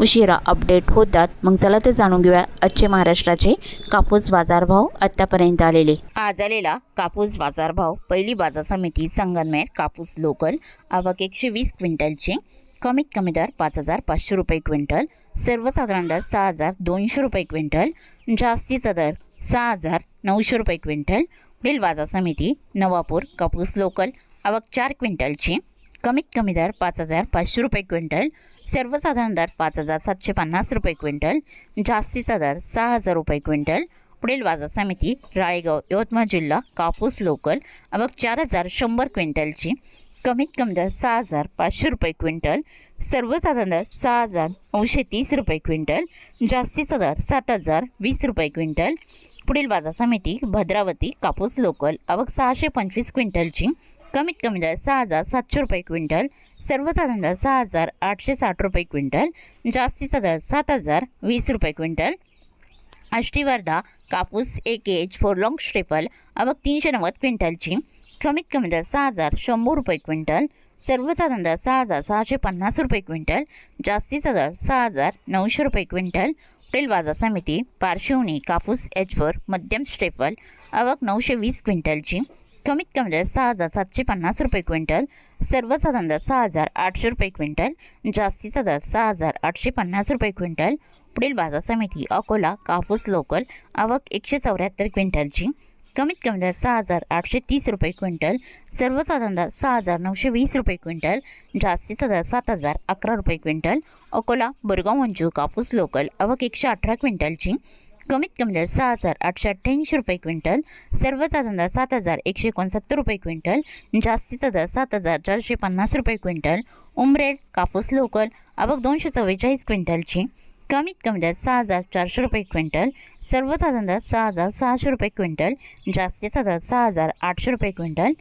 उशिरा अपडेट होतात. मग चला तर जाणून घेऊया आजचे महाराष्ट्राचे कापूस बाजारभाव आत्तापर्यंत आलेले. आज आलेला कापूस बाजारभाव पहिली बाजार समिती संगनमेर कापूस लोकल आवक एकशे वीस क्विंटलचे कमीत कमी दर पाच हजार पाचशे रुपये क्विंटल सर्वसाधारण दर सहा हजार दोनशे रुपये क्विंटल जास्तीचा दर सहा हजार नऊशे रुपये क्विंटल. पुढील बाजार समिती नवापूर कापूस लोकल आवक चार क्विंटलची कमीत कमी दर पाच हजार पाचशे रुपये क्विंटल सर्वसाधारण दर पाच हजार सातशे पन्नास रुपये क्विंटल जास्तीचा दर सहा हजार रुपये क्विंटल. पुढील बाजार समिती राळेगाव यवतमाळ जिल्हा कापूस लोकल आवक चार हजार शंभर क्विंटलची. कमीत कमी दर सहा हजार पाचशे रुपये क्विंटल सर्वसाधारण दर सहा हजार नऊशे तीस रुपये क्विंटल जास्तीचा दर सात हजार वीस रुपये क्विंटल. पुढील बाजार समिती भद्रावती कापूस लोकल अवघ सहाशे पंचवीस क्विंटलची. कमीत कमी दर सहा हजार सातशे रुपये क्विंटल सर्वसाधारण दर सहा हजार आठशे साठ रुपये क्विंटल जास्तीचा दर सात हजार वीस रुपये क्विंटल. अष्टीवर्धा कापूस A K H four long staple अवक तीनशे नव्वद क्विंटलची. कमीत कमी दर सहा हजार शंभर रुपये क्विंटल सर्वसाधारण दर सहा हजार सहाशे पन्नास रुपये क्विंटल जास्तीचा दर सहा हजार नऊशे रुपये क्विंटल. हॉटेल बाजार समिती पार्श्वनी कापूस एच फोर मध्यम स्टेपल अवक नऊशे वीस क्विंटलची. कमीत कमी दर सहा हजार सातशे पन्नास रुपये क्विंटल सर्वसाधारण दर सहा हजार आठशे रुपये क्विंटल जास्तीचा दर सहा हजार आठशे पन्नास रुपये क्विंटल. पुढील बाजार समिती अकोला कापूस लोकल आवक एकशे चौऱ्याहत्तर क्विंटलची. कमीत कमी दर सहा हजार आठशे तीस रुपये क्विंटल सर्वसाधारण दर सहा हजार नऊशे वीस रुपये क्विंटल जास्तीचा दर सात हजार अकरा रुपये क्विंटल. अकोला बोरगाव मंजू कापूस लोकल आवक एकशे अठरा क्विंटलची. कमीत कमी दर सहा हजार आठशे अठ्ठ्याऐंशी रुपये क्विंटल सर्वसाधारण दर सात हजार एकशे एकोणसत्तर रुपये क्विंटल जास्तीचा दर सात हजार चारशे पन्नास रुपये क्विंटल उमरेड कापूस लोकल अबक दोनशे चव्वेचाळीस क्विंटलची कमीत कमी दर सहा हजार चारशे रुपये क्विंटल सर्वसाधारण दर सहा हजार सहाशे रुपये क्विंटल जास्तीचा दर सहा हजार आठशे रुपये क्विंटल.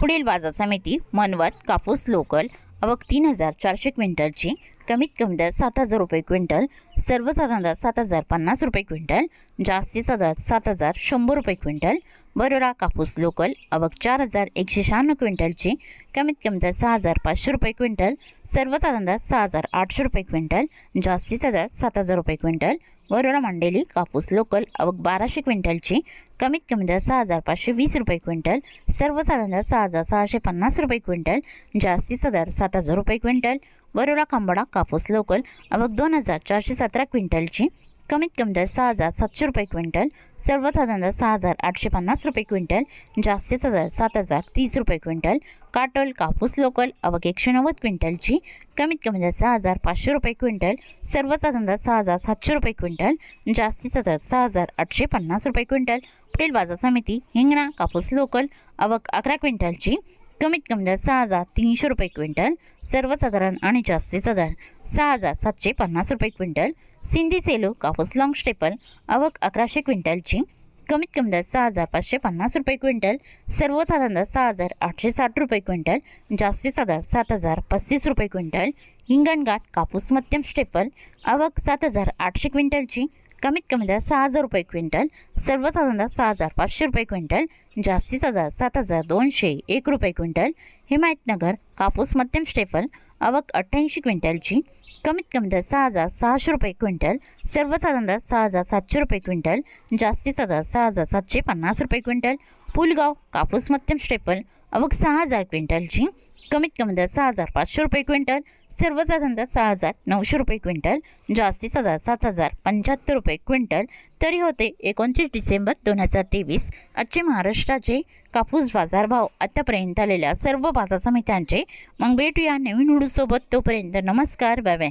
पुढील बाजार समिती मनवत कापूस लोकल अबक तीन हजार चारशे क्विंटलची कमीत कमी दर सात हजार रुपये क्विंटल सर्वसाधारण दर सात हजार पन्नास रुपये क्विंटल जास्तीचा दर सात हजार शंभर रुपये क्विंटल बरोडा कापूस लोकल अवक चार हजार एकशे शहाण्णव क्विंटलची कमीत कमी दर सहा हजार पाचशे रुपये क्विंटल सर्वसाधारण दर सहा हजार आठशे रुपये क्विंटल जास्तीचा दर सात हजार रुपये क्विंटल वरोडा मंडेली कापूस लोकल अवक बाराशे क्विंटलची कमीत कमी दर सहा हजार पाचशे वीस रुपये क्विंटल सर्वसाधारण दर सहा हजार सहाशे पन्नास रुपये क्विंटल जास्तीचा दर सात हजार रुपये क्विंटल वरोडा खांबाडा कापूस लोकल आवक दोन हजार चारशे सतरा क्विंटलची. कमीत कमी दर सहा हजार सातशे रुपये क्विंटल सर्वसाधारण दर सहा हजार आठशे पन्नास रुपये क्विंटल जास्तीचा दर सात हजार तीस रुपये क्विंटल. काटोल कापूस लोकल अवक एकशे नव्वद क्विंटलची. कमीत कमी दर सहा हजार पाचशे रुपये क्विंटल सर्वसाधारण दर सहा हजार सातशे रुपये क्विंटल जास्तीचा दर सहा हजार आठशे पन्नास रुपये क्विंटल. पुढील बाजार समिती हिंगणा कापूस लोकल अवक अकरा क्विंटलची. कमीत कमी दर सहा हजार तीनशे रुपये क्विंटल सर्वसाधारण आणि जास्तीचा दर सहा हजार सातशे पन्नास रुपये क्विंटल सिंधी सेलो कापूस लॉंग स्टेपल आवक अकराशे क्विंटलची कमीत कमी दर सहा हजार पाचशे पन्नास रुपये क्विंटल सर्वसाधारण दर सहा हजार आठशे साठ रुपये क्विंटल जास्तीचा दर सात हजार पस्तीस रुपये क्विंटल हिंगणघाट कापूस मध्यम स्टेपल आवक सात हजार आठशे क्विंटलची कमीत कमी दर सहा हजार रुपये क्विंटल सर्वसाधारण दर सहा हजार पाचशे रुपये क्विंटल जास्तीचा दर सात हजार दोनशे एक रुपये क्विंटल. हिमायतनगर कापूस मध्यम स्टेफल आवक अठ्ठ्याऐंशी क्विंटलची कमीत कमी दर सहा हजार सहाशे रुपये क्विंटल सर्वसाधारण दर सहा हजार सातशे रुपये क्विंटल जास्तीचा दर सहा हजार सातशे पन्नास रुपये क्विंटल. पुलगाव कापूस मध्यम स्टेपल अवक सहा हजार क्विंटलची कमीत कमी दर सहा हजार पाचशे रुपये क्विंटल. सर्वसाधारण दर सहा हजार नऊशे रुपये क्विंटल जास्तीचा दर सात हजार पंच्याहत्तर रुपये क्विंटल. तरी होते एकोणतीस डिसेंबर दोन हजार तेवीस. आजचे महाराष्ट्राचे कापूस बाजारभाव आतापर्यंत आलेल्या सर्व बाजार समित्यांचे मग भेटूया नवीन उडूसोबत तोपर्यंत नमस्कार बाय बाय.